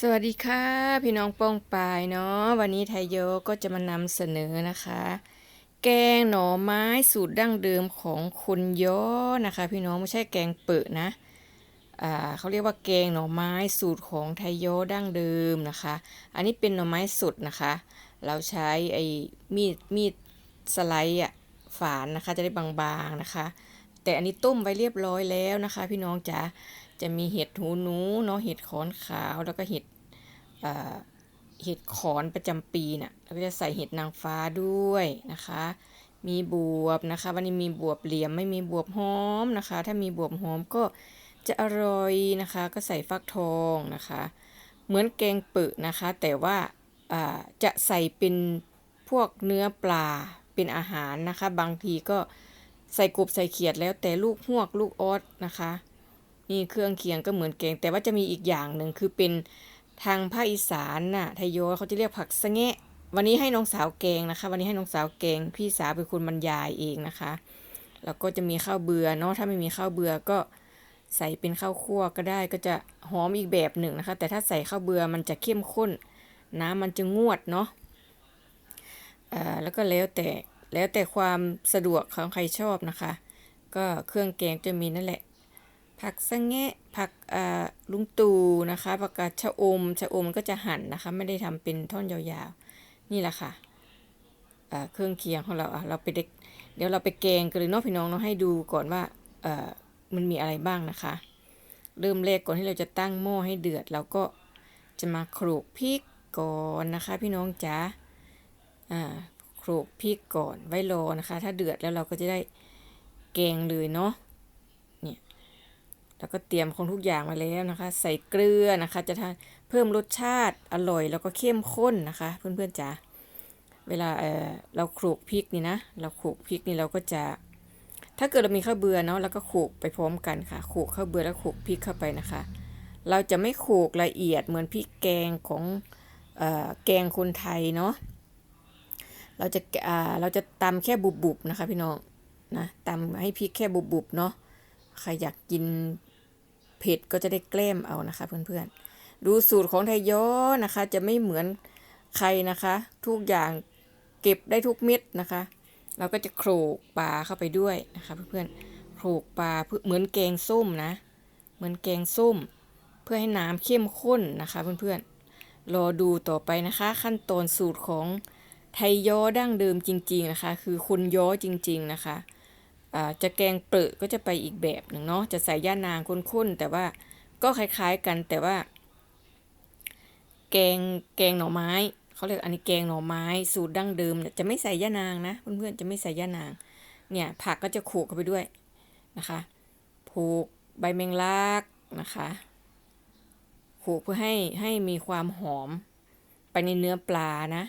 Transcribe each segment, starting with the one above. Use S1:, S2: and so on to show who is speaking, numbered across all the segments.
S1: สวัสดีค่ะ พี่น้องป้องปายเนาะวันนี้ไทยโยก็จะมานำเสนอนะคะ แกงหน่อไม้สูตรดั้งเดิมของคุณย้อนะคะ พี่น้องไม่ใช่แกงเปิดนะอ่าเขาเรียกว่าแกงหน่อไม้สูตรของไทยโยดั้งเดิมนะคะ อันนี้เป็นหน่อไม้สดนะคะ เราใช้ไอ้มีดมีดสไลด์อะฝานนะคะจะได้บางๆนะคะ แต่อันนี้ต้มไว้เรียบร้อยแล้วนะคะ พี่น้องจ๋า จะมีเห็ดหูหนูเนาะเห็ดขอนขาวแล้วก็เห็ดเห็ดขอนประจำปีน่ะแล้วก็จะใส่เห็ดนางฟ้าด้วยนะคะ มีบวบนะคะ วันนี้มีบวบเหลี่ยมไม่มีบวบหอมนะคะ ถ้ามีบวบหอมก็จะอร่อยนะคะ ก็ใส่ฟักทองนะคะ เหมือนแกงปึนะคะ แต่ว่าอ่าจะใส่เป็นพวกเนื้อปลาเป็นอาหารนะคะ บางทีก็ใส่กบใส่เขียดแล้วแต่ลูกหวกลูกออสนะคะ นี่เครื่องเคียงก็เหมือนแกง แต่ว่าจะมีอีกอย่างหนึ่งคือเป็นทางภาคอีสานน่ะไทยโยเขาจะเรียกผักสะแงะ วันนี้ให้น้องสาวแกงนะคะ วันนี้ให้น้องสาวแกง พี่สาวเป็นคนบรรยายเองนะคะ แล้วก็จะมีข้าวเบือเนาะถ้าไม่มีข้าวเบือก็ใส่เป็นข้าวคั่วก็ได้ก็จะหอมอีกแบบหนึ่งนะคะ แต่ถ้าใส่ข้าวเบือมันจะเข้มข้น น้ำมันจะงวดเนาะอ่าแล้วก็แล้วแต่แล้วแต่ความสะดวกของใครชอบนะคะ ก็เครื่องแกงจะมีนั่นแหละ ผักสะแงะผักลุงตูนะคะผักกาดชะอมชะอมก็จะหั่นนะคะ ไม่ได้ทำเป็นท่อนยาวๆ นี่แหละค่ะเครื่องเคียงของเราอะเราไปเด็กเดี๋ยวเราไปแกงกันเลยเนาะพี่น้องเนาะให้ดูก่อนว่ามันมีอะไรบ้างนะคะ เริ่มแรกก่อนที่เราจะตั้งหม้อให้เดือดเราก็จะมาโขลกพริกก่อนนะคะ พี่น้องจ๋าอ่าโขลกพริกก่อนไว้รอนะคะ ถ้าเดือดแล้วเราก็จะได้แกงเลยเนาะ แล้วก็เตรียมของทุกอย่างมาแล้วนะคะ ใส่เกลือนะคะ จะทำเพิ่มรสชาติอร่อยแล้วก็เข้มข้นนะคะ เพื่อนๆจ๋าเวลาเออเราโขลกพริกนี่นะ เราโขลกพริกนี่เราก็จะ ถ้าเกิดเรามีข้าวเบื่อเนาะแล้วก็โขลกไปพร้อมกันค่ะโขลกข้าวเบื่อแล้วโขลกพริกเข้าไปนะคะ เราจะไม่โขลกละเอียดเหมือนพริกแกงของออแกงคนไทยเนาะเราจะเราจะตำแค่บุบๆนะคะ พี่น้องนะตำให้พริกแค่บุบๆเนาะใครอยากกิน เผ็ดก็จะได้แกล้มเอานะคะ เพื่อนๆ ดูสูตรของไทยย้อนะคะ จะไม่เหมือนใครนะคะ ทุกอย่างเก็บได้ทุกเม็ดนะคะ เราก็จะโขลกปลาเข้าไปด้วยนะคะ เพื่อนๆโขลกปลาเหมือนแกงส้มนะ เหมือนแกงส้ม เพื่อให้น้ำเข้มข้นนะคะเพื่อนๆรอดูต่อไปนะคะ ขั้นตอนสูตรของไทยย้อดั้งเดิมจริง ๆนะคะ คือคนย้อจริง ๆนะคะ จะแกงเปลือกก็จะไปอีกแบบหนึ่งเนาะจะใส่ย่านางข้นๆ แต่ว่าก็คล้ายๆกันแต่ว่า แกงแกงหน่อไม้เขาเรียกอันนี้แกงหน่อไม้สูตรดั้งเดิมเนี่ยจะไม่ใส่ย่านางนะเพื่อนๆจะไม่ใส่ย่านางเนี่ยผักก็จะขลกเข้าไปด้วยนะคะผูกใบแมงลักนะคะขลกเพื่อให้ให้มีความหอมไปในเนื้อปลานะ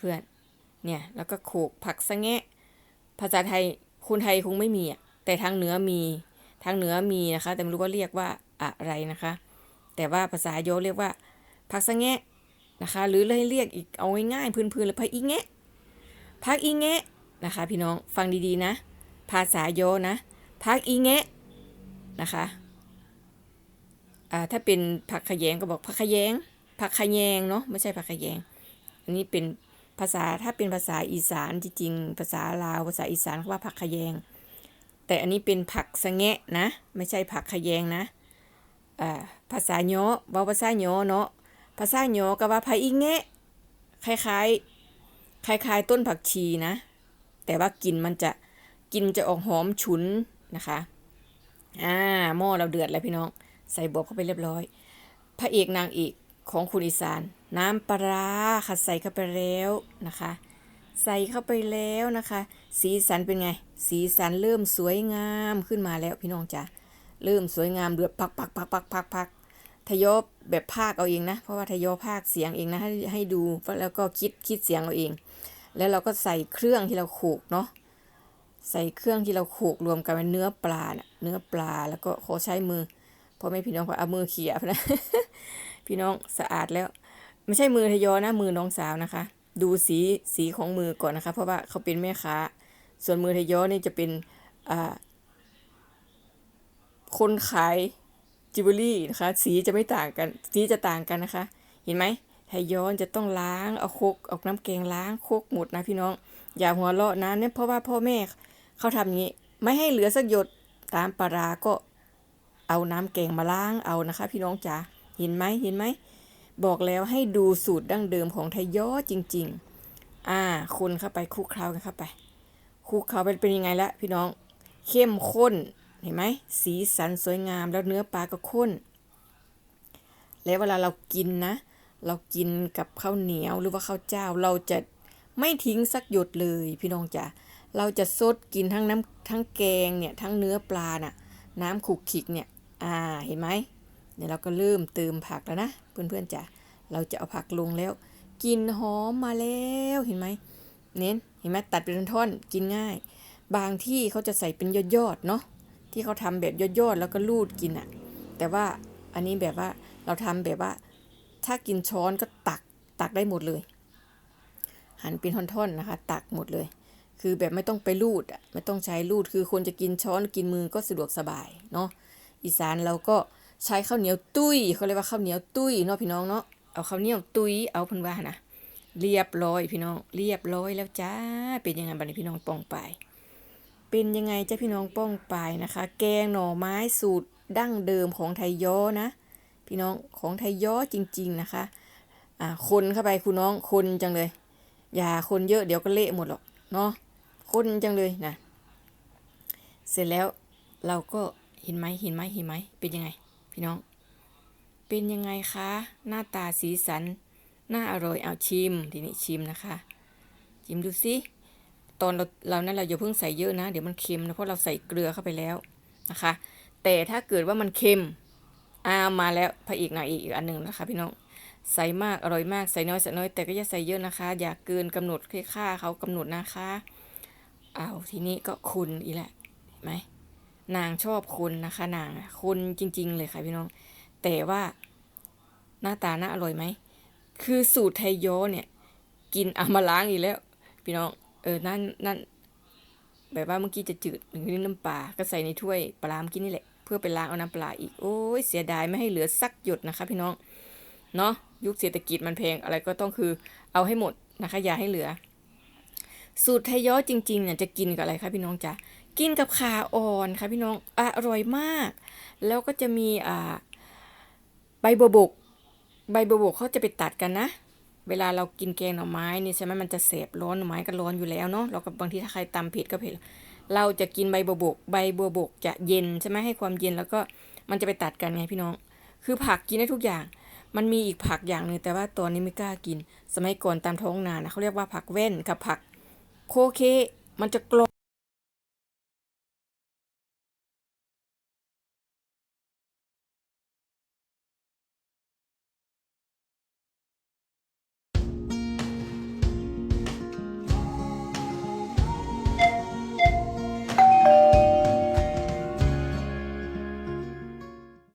S1: เพื่อนๆเนี่ยแล้วก็ขลกผักสะแงะภาษาไทย คนไทยคงไม่มีอะแต่ทางเหนือมีทางเหนือมีนะคะ แต่ไม่รู้ว่าเรียกว่าอะไรนะคะ แต่ว่าภาษาโยเรียกว่าผักสะแงะนะคะ หรือเลยเรียกอีกเอาง่ายๆพื้นๆเลยผักอีแงะผักอีแงะนะคะ พี่น้องฟังดีๆนะ ภาษาโยนะผักอีแงะนะคะถ้าเป็นผักขยงก็บอกผักขยงผักขยงเนาะไม่ใช่ผักขยงอันนี้เป็น ภาษาถ้าเป็นภาษาอีสานจริงๆภาษาลาวภาษาอีสานเขาว่าผักขยง แต่อันนี้เป็นผักสะแงะนะ ไม่ใช่ผักขยงนะภาษาโยว่าภาษาโยเนาะภาษาโยก็ว่าผักอีแงะคล้ายๆ คล้ายๆ ต้นผักชีนะ แต่ว่ากลิ่นมันจะกลิ่นจะออกหอมฉุนนะคะอ่าหม้อเราเดือดแล้วพี่น้อง ใส่บวบเข้าไปเรียบร้อย พระเอกนางเอกของคุณอีสาน น้ำปลาค่ะใส่เข้าไปแล้วนะคะ ใส่เข้าไปแล้วนะคะ สีสันเป็นไง สีสันเริ่มสวยงามขึ้นมาแล้วพี่น้องจ๋าเริ่มสวยงามเดือดปักปักปักปักปักปักทยอยแบบภาคเอาเองนะ เพราะว่าทยอยภาคเสียงเองนะให้ให้ดูแล้วก็คิดคิดเสียงเอาเอง แล้วเราก็ใส่เครื่องที่เราโขลกเนาะใส่เครื่องที่เราโขลกรวมกันเป็นเนื้อปลาน่ะเนื้อปลาแล้วก็ขอใช้มือเพราะไม่พี่น้องขอเอามือเขี่ยนะพี่น้องสะอาดแล้ว ไม่ใช่มือทยอนะมือน้องสาวนะคะ ดูสีสีของมือก่อนนะคะ เพราะว่าเขาเป็นแม่ค้า ส่วนมือทยอนี่จะเป็นคนขายจิวเวลรี่นะคะ สีจะไม่ต่างกันสีจะต่างกันนะคะ เห็นไหมไทยย้อนจะต้องล้างเอาคกเอาน้ำแกงล้างคกหมดนะพี่น้อง อย่าหัวเราะนะเนี่ยเพราะว่าพ่อแม่เขาทำอย่างนี้ ไม่ให้เหลือสักหยดตามปลาราก็เอาน้ำแกงมาล้างเอานะคะ พี่น้องจ๋าเห็นไหมเห็นไหม บอกแล้วให้ดูสูตรดั้งเดิมของไทยย้อจริง ๆ อ่า คนเข้าไปคลุกเคล้ากันเข้าไปคลุกเคล้าไปเป็นยังไงละพี่น้อง เข้มข้น เห็นไหม สีสันสวยงามแล้วเนื้อปลาก็ข้น แล้วเวลาเรากินนะ เรากินกับข้าวเหนียวหรือว่าข้าวเจ้า เราจะไม่ทิ้งสักหยดเลย พี่น้องจ๋า เราจะซดกินทั้งน้ำทั้งแกงเนี่ยทั้งเนื้อปลาน่ะ น้ำขุกขิกเนี่ย อ่า เห็นไหม เดี๋ยเราก็เริ่มเติมผักแล้วนะเพื่อนๆจ๋าเราจะเอาผักลงแล้วกลินหอมมาแล้วเห็นไหมเน้นเห็นไหมตัดเป็นท่อนกินง่าย บางที่เขาจะใส่เป็นยอดๆเนาะที่เขาทำแบบยอดๆแล้วก็ลูดกินอะ่ะแต่ว่าอันนี้แบบว่าเราทำแบบว่า ถ้ากินช้อนก็ตักตักได้หมดเลย หั่นเป็นท่อนๆนะคะ ตักหมดเลย คือแบบไม่ต้องไปลูดอะไม่ต้องใช้ลูดคือคนจะกินช้อนกินมือก็สะดวกสบายเนาะอีสานเราก็ ใช้ข้าวเหนียวตุ้ยเขาเรียกว่าข้าวเหนียวตุ้ยเนาะพี่น้องเนาะเอาข้าวเหนียวตุ้ยเอาเพิ่นว่านะเรียบร้อยพี่น้อง เรียบร้อยแล้วจ้าเป็นยังไงบัดนี้พี่น้องป้องไปเป็นยังไงจ้าพี่น้องป้องไปายนะคะ แกงหน่อไม้สูตรดั้งเดิมของไทยย้อนะ พี่น้องของไทยย้อจริง ๆนะคะอ่าคนเข้าไปคุณน้องคนจังเลย อย่าคนเยอะเดี๋ยวก็เละหมดหรอกเนาะคนจังเลยนะเสร็จแล้วเราก็เห็นไหมเห็นไหมเห็นไหมเป็นยังไง พี่น้อง เป็นยังไงคะ หน้าตาสีสัน น่าอร่อยเอาชิม ทีนี้ชิมนะคะ ชิมดูสิตอนเราเรานั้นเราอย่าเพิ่งใส่เยอะนะ เดี๋ยวมันเค็มนะเพราะเราใส่เกลือเข้าไปแล้วนะคะ แต่ถ้าเกิดว่ามันเค็มอามาแล้วพระเอกนางเอกอีกอันหนึ่งนะคะ พี่น้องใส่มากอร่อยมากใส่น้อยใส่น้อยแต่ก็อย่าใส่เยอะนะคะ อย่าเกินกำหนดค่าเขากำหนดนะคะเอาทีนี้ก็คุณอีแหละไหม นางชอบคนนะคะ นางอะคนจริง ๆ เลยค่ะพี่น้อง แต่ว่าหน้าตาน่าอร่อยไหม คือสูตรไทยย้อเนี่ย กินเอามาล้างอีกแล้ว พี่น้อง เออ นั่นนั่นแบบว่าเมื่อกี้จะจืดหนึ่งน้ำปลา ก็ใส่ในถ้วยปลาเมื่อกี้นี่แหละ เพื่อไปล้างเอาน้ำปลาอีก โอ้ยเสียดายไม่ให้เหลือสักหยดนะคะ พี่น้อง เนาะยุคเศรษฐกิจมันแพงอะไรก็ต้องคือเอาให้หมดนะคะ อย่าให้เหลือ สูตรไทยย้อจริงๆเนี่ยจะกินกับอะไรคะพี่น้องจ๊ะ กินกับขาอ่อนค่ะพี่น้องอร่อยมาก แล้วก็จะมีอ่าใบบัวบก ใบบัวบกเขาจะไปตัดกันนะ เวลาเรากินแกงหน่อไม้นี่ใช่ไหมมันจะเสบร้อนหน่อไม้ก็ร้อนอยู่แล้วเนาะเราก็บางทีถ้าใครตำผ็ดก็เผ็ดเราจะกินใบบัวบก ใบบัวบกจะเย็นใช่ไหมให้ความเย็นแล้วก็มันจะไปตัดกันไงพี่น้อง คือผักกินได้ทุกอย่าง มันมีอีกผักอย่างหนึ่งแต่ว่าตอนนี้ไม่กล้ากิน สมัยก่อนตามท้องนานะเขาเรียกว่าผักเว้นกับผักโคเค มันจะกร